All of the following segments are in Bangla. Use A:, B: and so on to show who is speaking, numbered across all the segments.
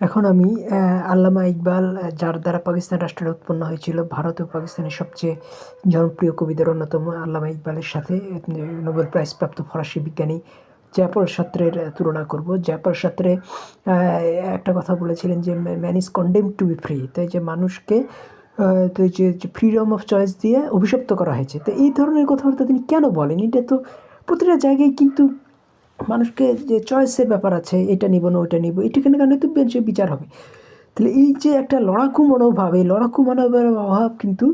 A: এখন আমি আল্লামা ইকবাল যার দ্বারা পাকিস্তান রাষ্ট্রের উৎপন্ন হয়েছিল, ভারত ও পাকিস্তানের সবচেয়ে জনপ্রিয় কবিদের অন্যতম আল্লামা ইকবালের সাথে নোবেল প্রাইজ প্রাপ্ত ফরাসি বিজ্ঞানী জ্যাপল সাত্রের তুলনা করব। জ্যাপল সাত্রে একটা কথা বলেছিলেন যে man is condemn to be free তাই যে মানুষকে তো যে ফ্রিডম অফ চয়েস দিয়ে অভিশপ্ত করা হয়েছে। তো এই ধরনের কথাবার্তা তিনি কেন বলেন? এটা তো প্রতিটা জায়গায় কিন্তু মানুষকে যে চয়েসের ব্যাপার আছে, এটা নিব না, ওইটা নিব, এটা কেন কারণে তো বেঞ্চে বিচার হবে। তাহলে এই যে একটা লড়াকু মনোভাব, এই লড়াকু মনোভাবের অভাব কিন্তু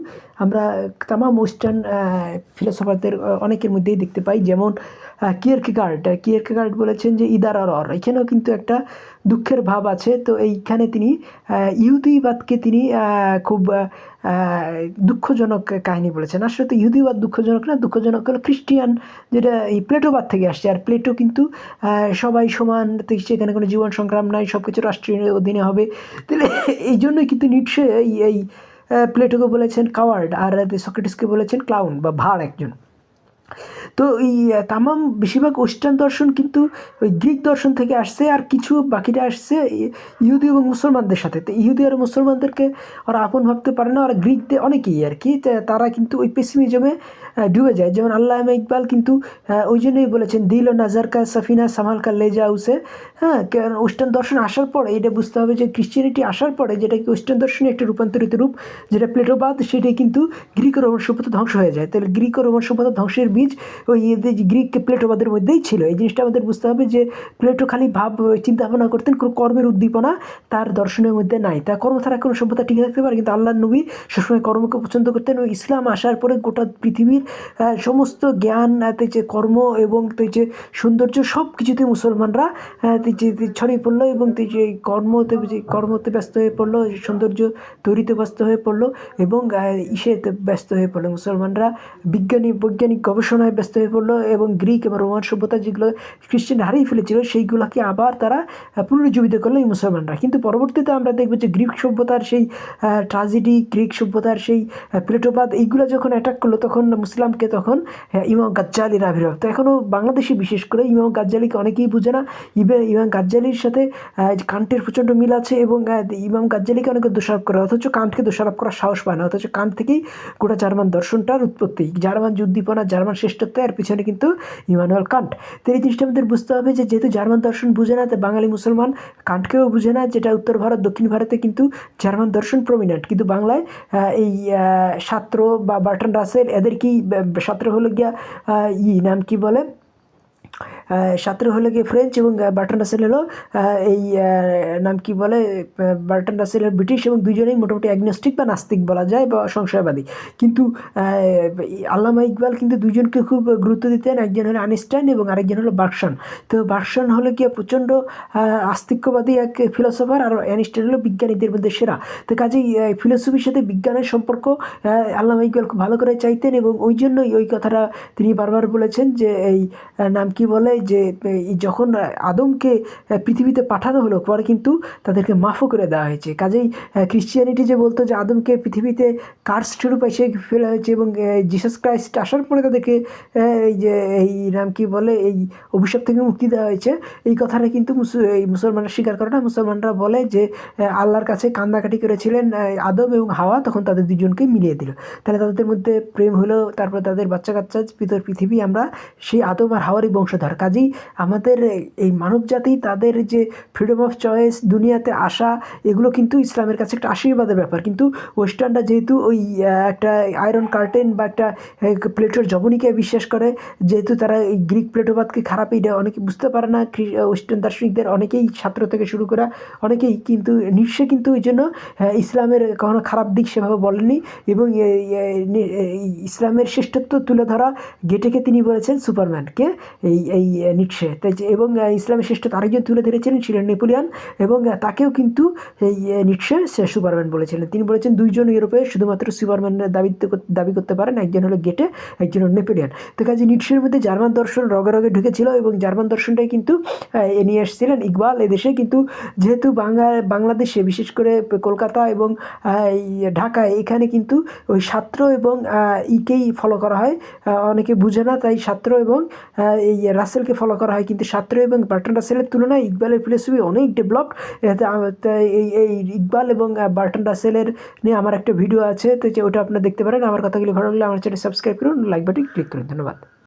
A: আমরা তামাম ওয়েস্টার্ন ফিলোসফারদের অনেকের মধ্যেই দেখতে পাই। যেমন কিয়ারকেগার্ড কিয়ারকেগার্ড বলেছেন যে, ইদার অর। এখানেও কিন্তু একটা দুঃখের ভাব আছে। তো এইখানে তিনি ইহুদিবাদকে তিনি খুব দুঃখজনক কাহিনী বলেছেন। আসলে তো ইহুদিবাদ দুঃখজনক না, দুঃখজনক হলো খ্রিস্টিয়ান যেটা এই প্লেটোবাদ থেকে আসছে। আর প্লেটো কিন্তু সবাই সমান সেখানে কোনো জীবন সংগ্রাম নাই সব কিছু রাষ্ট্রীয় অধীনে হবে। তাহলে এই জন্যই কিন্তু নিশ্চয়ই এই এই প্লেটোকে বলেছেন কাওয়ার্ড আর সক্রেটিসকে বলেছেন ক্লাউন বা ভাড় একজন। তো এই তামাম বেশিরভাগ ওয়েস্টার্ন দর্শন কিন্তু ওই গ্রিক দর্শন থেকে আসছে আর কিছু বাকিটা আসছে ইহুদি এবং মুসলমানদের সাথে। তো ইহুদি আর মুসলমানদেরকে ওরা আপন ভাবতে পারে না, ওরা গ্রিকদের অনেকেই আর কি। তারা কিন্তু ওই পেসিমিজমে ডুবে যায়। যেমন আল্লাহ ইকবাল কিন্তু ওই জন্যই বলেছেন, দিল ও নাজারকা সাফিনা সামালকা লেজা উসে হ্যাঁ কারণ ওয়েস্টার্ন দর্শন আসার পরে, এটা বুঝতে হবে যে ক্রিশ্চিয়ানিটি আসার পরে যেটা কি ওয়েস্টার্ন দর্শনের একটা রূপান্তরিত রূপ, যেটা প্লেটোবাদ সেটাই কিন্তু গ্রিক রোমান সভ্যতা ধ্বংস হয়ে যায়। তাহলে গ্রিক ও রোমান সভ্যতা ধ্বংসের বীজ ওই এদের গ্রিক প্লেটো প্লেটোবাদের মধ্যেই ছিল। এই জিনিসটা আমাদের বুঝতে হবে যে, প্লেটো খালি ভাব চিন্তা ভাবনা করতেন, কোনো কর্মের উদ্দীপনা তার দর্শনের মধ্যে নাই। তা কর্ম ছাড়া কোনো সভ্যতা টিকে থাকতে পারে, কিন্তু আল্লাহ নবী সবসময় কর্মকে পছন্দ করতেন ও ইসলাম আসার পরে গোটা পৃথিবীর সমস্ত জ্ঞান যে কর্ম এবং যে সৌন্দর্য সব কিছুতে মুসলমানরা ছড়িয়ে পড়ল এবং যে কর্মতে কর্মতে ব্যস্ত হয়ে পড়ল, সৌন্দর্য তৈরিতে ব্যস্ত হয়ে পড়ল এবং ইসেতে ব্যস্ত হয়ে পড়ল। মুসলমানরা বিজ্ঞানী, বৈজ্ঞানিক গবেষণায় ব্যস্ত হয়ে পড়ল এবং গ্রিক এবং রোমান সভ্যতা যেগুলো খ্রিস্টান হারিয়ে ফেলেছিল, সেইগুলোকে আবার তারা পুনরুজ্জীবিত করল এই মুসলমানরা। কিন্তু পরবর্তীতে আমরা দেখব যে গ্রিক সভ্যতার সেই ট্রাজেডি গ্রিক সভ্যতার সেই প্লেটোপাত এইগুলো যখন অ্যাটাক করল, তখন মুসলামকে তখন ইমাম গাজ্জালির আবির্ভাব। তো এখনও বাংলাদেশে বিশেষ করে ইমাম গাজ্জালিকে অনেকেই বুঝে না। ইবে, ইমাম গাজ্জালির সাথে কান্টের প্রচণ্ড মিল আছে এবং ইমাম গাজ্জালিকে অনেকে দোষারোপ করে, অথচ কান্টকে দোষারোপ করার সাহস পায় না, অথচ কান্ট থেকেই গোটা জার্মান দর্শনটার উৎপত্তি। জার্মান যে উদ্দীপনা জার্মান শ্রেষ্ঠত্ব এর পিছনে কিন্তু ইমানুয়াল কান্ট। তো এই জিনিসটা আমাদের বুঝতে হবে যে যেহেতু জার্মান দর্শন বুঝে না বাঙালি মুসলমান কান্টকেও বুঝে না, যেটা উত্তর ভারত, দক্ষিণ ভারতে কিন্তু জার্মান দর্শন প্রমিনেন্ট কিন্তু বাংলায় এই ছাত্র বা বার্টন রাসেল, এদের কি ছাত্র হলো গিয়া ই, নাম কি বলে? সাঁতরে হলো গিয়ে ফ্রেঞ্চ এবং বার্টন রাসেল হলো এই নাম কি বলে বার্টন রাসেল ব্রিটিশ এবং দুজনেই মোটামুটি অ্যাগনস্টিক বা নাস্তিক বলা যায় বা সংশয়বাদী। কিন্তু আল্লামা ইকবাল কিন্তু দুজনকে খুব গুরুত্ব দিতেন, একজন হলো আনিস্টাইন এবং আরেকজন হলো বার্কসন তো বার্কসন হলো গিয়ে প্রচণ্ড আস্তিক্যবাদী এক ফিলোসফার আর অ্যানিস্টাইন হলো বিজ্ঞানীদের মধ্যে সেরা। তো কাজেই ফিলোসফির সাথে বিজ্ঞানের সম্পর্ক আল্লামা ইকবাল খুব ভালো করে চাইতেন এবং ওই জন্যই ওই কথাটা তিনি বারবার বলেছেন যে এই নাম কি বলে যে যখন আদমকে পৃথিবীতে পাঠানো হলো, পরে কিন্তু তাদেরকে মাফও করে দেওয়া হয়েছে। কাজেই ক্রিশ্চিয়ানিটি যে বলতো যে, আদমকে পৃথিবীতে কার্স স্বরূপ এসে ফেলা হয়েছে এবং জিসাস ক্রাইস্ট আসার পরে তাদেরকে এই যে, এই নাম কি বলে, এই অভিশাপ থেকে মুক্তি দেওয়া হয়েছে। এই কথাটা কিন্তু এই মুসলমানরা স্বীকার করে না। মুসলমানরা বলে যে আল্লাহর কাছে কান্দাকাটি করেছিলেন আদম এবং হাওয়া, তখন তাদের দুজনকে মিলিয়ে দিল। তাহলে তাদের মধ্যে প্রেম হলো, তারপর তাদের বাচ্চা কাচ্চা পিতর পৃথিবী আমরা সেই আদম আর হাওয়ারই বংশধর। কাজেই আমাদের এই মানব জাতি তাদের যে ফ্রিডম অফ চয়েস দুনিয়াতে আসা, এগুলো কিন্তু ইসলামের কাছে একটা আশীর্বাদের ব্যাপার। কিন্তু ওয়েস্টার্নরা যেহেতু ওই একটা আয়রন কার্টেন বা একটা প্লেটোর জবনিকে বিশ্বাস করে, যেহেতু তারা এই গ্রিক প্লেটোবাদকে খারাপ এটা অনেকে বুঝতে পারে না ওয়েস্টার্ন দার্শনিকদের অনেকেই ছাত্র থেকে শুরু করা, অনেকেই কিন্তু নিশ্চয় কিন্তু ওই জন্য ইসলামের কখনো খারাপ দিক সেভাবে বলেননি এবং ইসলামের শ্রেষ্ঠত্ব তুলে ধরা, গেটেকে তিনি বলেছেন সুপারম্যানকে এই এই নিটসে তাই এবং ইসলামের শ্রেষ্ঠ আরেকজন তুলে ধরেছিলেন ছিলেন নেপোলিয়ান এবং তাকেও কিন্তু এই নিটসে সে সুপারম্যান বলেছিলেন। তিনি বলেছেন, দুইজন ইউরোপে শুধুমাত্র সুপারম্যানের দাবি দাবি করতে পারেন, একজন হলো গেটে, একজন হলো নেপোলিয়ান। তো কাজে নিটসের মধ্যে জার্মান দর্শন রগে রগে ঢুকেছিল এবং জার্মান দর্শনটাই কিন্তু এ নিয়ে এসেছিলেন। ইকবাল এদেশে কিন্তু যেহেতু বাংলা বাংলাদেশে, বিশেষ করে কলকাতা এবং ঢাকায়, এখানে কিন্তু ওই ছাত্র এবং ইকেই ফলো করা হয়। অনেকে বুঝে না, তাই ছাত্র এবং এই রাসেলকে ফলো করা হয়। কিন্তু সাত্র এবং বার্টন রাসেলের তুলনায় ইকবালের ফিলোসফি অনেক ডেভেলপড এই এই ইকবাল এবং বার্টন রাসেলের নিয়ে আমার একটা ভিডিও আছে। তো ওটা আপনারা দেখতে পারেন। আমার কথাগুলি ভালো লাগলে আমার চ্যানেল সাবস্ক্রাইব করুন। লাইক বাটন ক্লিক করুন। ধন্যবাদ।